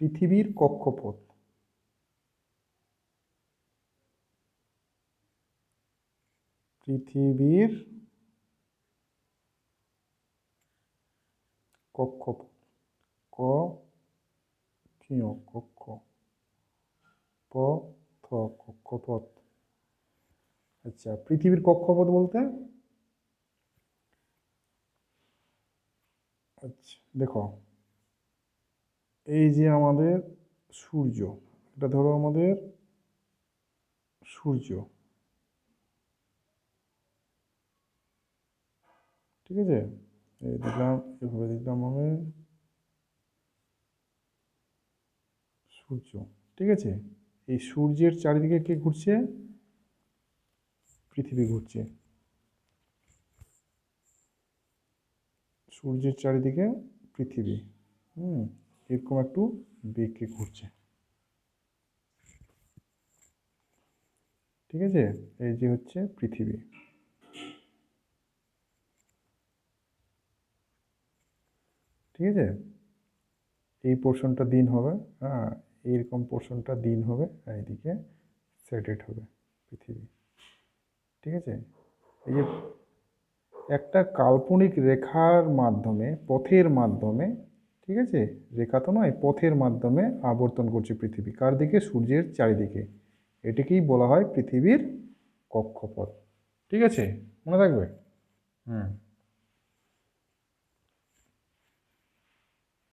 পৃথিবীর কক্ষপথ। পৃথিবীর কক্ষপথ। ক কক্ষ প থ কক্ষপথ। আচ্ছা পৃথিবীর কক্ষপথ বলতে? আচ্ছা দেখো। এই যে আমাদের সূর্য, এটা ধরো আমাদের সূর্য। ঠিক আছে? এই দেখলাম, এভাবে দেখলাম আমি সূর্য। ঠিক আছে? এই সূর্যের চারিদিকে কে ঘুরছে? পৃথিবী ঘুরছে। সূর্যের চারিদিকে পৃথিবী। হুম। এরকম একটু বেঁকে ঘুরছে। ঠিক আছে? এই যে হচ্ছে পৃথিবী। ঠিক আছে? এই পোর্শনটা দিন হবে হ্যাঁ? এইরকম পোর্শনটা দিন হবে, আর এইদিকে স্যাটেট হবে পৃথিবী। ঠিক আছে? এই যে একটা কাল্পনিক রেখার মাধ্যমে, পথের মাধ্যমে ঠিক আছে? রেখা তো নয়, পথের মাধ্যমে আবর্তন করছে পৃথিবী। কার দিকে? সূর্যের চারিদিকে। এটিকেই বলা হয় পৃথিবীর কক্ষপথ। ঠিক আছে? মনে থাকবে? হুম।